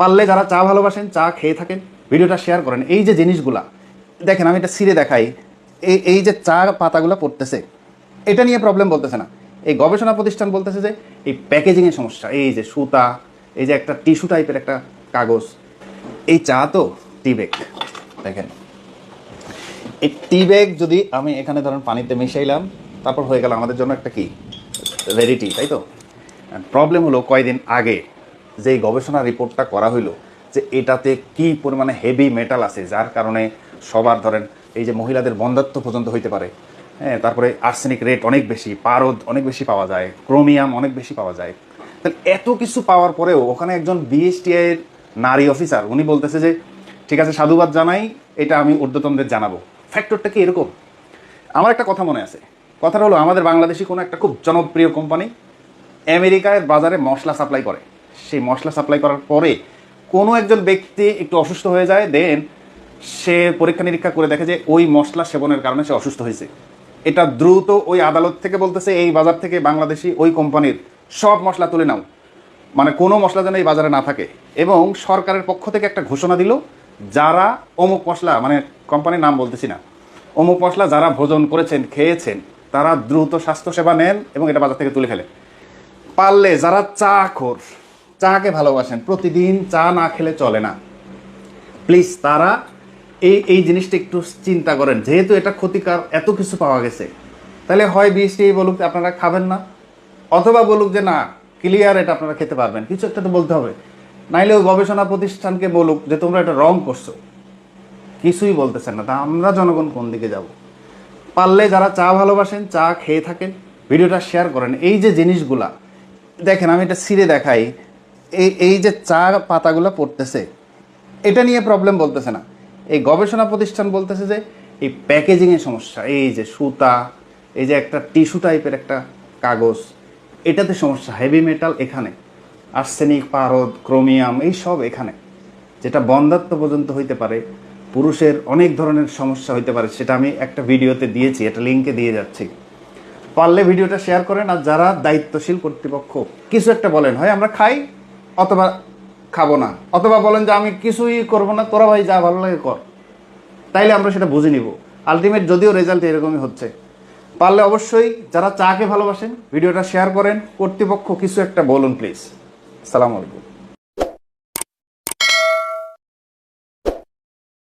পারলে যারা চা ভালোবাসেন, চা খেয়ে থাকেন, ভিডিওটা শেয়ার করেন। এই যে জিনিসগুলা, দেখেন আমি এটা সিরে দেখাই। এই এই যে চা পাতাগুলো পড়তেছে, এটা নিয়ে প্রবলেম বলতেছে না। এই গবেষণা প্রতিষ্ঠান বলতেছে যে, এই প্যাকেজিংয়ের সমস্যা, এই যে সুতা, এই যে একটা টিস্যু টাইপের একটা কাগজ, এই চা তো টি ব্যাগ দেখেন। এই টি ব্যাগ যদি আমি এখানে ধরেন পানিতে মিশাইলাম, তারপর হয়ে গেল আমাদের জন্য একটা কি? রেডি টি তাই তো? প্রবলেম হলো কয়দিন আগে। যে গবেষণা রিপোর্টটা করা হইল যে এটাতে কি পরিমাণে হেভি মেটাল আছে, যার কারণে সবার ধরেন এই যে মহিলাদের বন্ধাত্ব পর্যন্ত হইতে পারে হ্যাঁ তারপরে আর্সেনিক রেট অনেক বেশি, পারদ অনেক বেশি পাওয়া যায় ক্রোমিয়াম অনেক বেশি পাওয়া যায়। তাহলে এত কিছু পাওয়ার পরেও ওখানে একজন বিএসটিআই এর নারী অফিসার উনি বলতেছে যে, ঠিক আছে, সাধুবাদ জানাই, এটা আমি ঊর্ধ্বতনদের জানাব। ফ্যাক্টরটা কি এরকম? আমার একটা কথা মনে আছে। কথাটা হলো, আমাদের বাংলাদেশি কোনো একটা খুব জনপ্রিয় কোম্পানি আমেরিকার বাজারে মশলা সাপ্লাই করে। সেই মশলা সাপ্লাই করার পরে কোনো একজন ব্যক্তি একটু অসুস্থ হয়ে যায় দেন সে পরীক্ষা নিরীক্ষা করে দেখে যে ওই মশলা সেবনের কারণে সে অসুস্থ হয়েছে। এটা দ্রুত ওই আদালত থেকে বলতেছে, এই বাজার থেকে বাংলাদেশি ওই কোম্পানির সব মশলা তুলে নাও। মানে কোনো মশলা যেন এই বাজারে না থাকে। এবং সরকারের পক্ষ থেকে একটা ঘোষণা দিল, যারা অমুক মশলা মানে কোম্পানির নাম বলতেছি না, অমুক মশলা যারা ভোজন করেছেন, খেয়েছেন, তারা দ্রুত স্বাস্থ্যসেবা নেন এবং এটা বাজার থেকে তুলে ফেলেন। পারলে যারা চা খোর চাকে ভালোবাসেন, প্রতিদিন চা না খেলে চলে না। প্লিজ তারা এই এই জিনিসটা একটু চিন্তা করেন। যেহেতু এটা ক্ষতিকার, এত কিছু পাওয়া গেছে। তাহলে হয় বৃষ্টি বলুক, আপনারা খাবেন না। অথবা বলুক যে, না ক্লিয়ার এটা আপনারা খেতে পারবেন। কিছু একটা তো বলতে হবে। নাইলে ওই গবেষণা প্রতিষ্ঠানকে বলুক যে, তোমরা এটা রং করছ। কিছুই বলতেছেন না। তা আমরা জনগণ কোন দিকে যাব? পারলে যারা চা ভালোবাসেন, চা খেয়ে থাকেন, ভিডিওটা শেয়ার করেন। এই যে জিনিসগুলা, দেখেন, আমি এটা সিরে দেখাই। এই এই যে চা পাতাগুলো পড়তেছে, এটা নিয়ে প্রবলেম বলতেছে না। এই গবেষণা প্রতিষ্ঠান বলতেছে যে, এই প্যাকেজিংয়ের সমস্যা, এই যে সুতা, এই যে একটা টিস্যু টাইপের একটা কাগজ, এটাতে সমস্যা। হেভি মেটাল এখানে আর্সেনিক পারদ ক্রোমিয়াম এই সব এখানে, যেটা বন্ধাত্ম পর্যন্ত হইতে পারে, পুরুষের অনেক ধরনের সমস্যা হইতে পারে, সেটা আমি একটা ভিডিওতে দিয়েছি, একটা লিঙ্কে দিয়ে যাচ্ছি। পারলে ভিডিওটা শেয়ার করেন, আর যারা দায়িত্বশীল কর্তৃপক্ষ, কিছু একটা বলেন, হয় আমরা খাই অথবা খাব না। অথবা বলেন যে, আমি কিছুই করব না, তোরা ভাই যা ভালো লাগে কর। তাইলে আমরা সেটা বুঝে নিব। আলটিমেট যদিও রেজাল্ট এরকমই হচ্ছে। পারলে অবশ্যই যারা চাকে ভালোবাসেন, ভিডিওটা শেয়ার করেন। কর্তৃপক্ষ কিছু একটা বলুন প্লিজ সালাম আলাইকুম।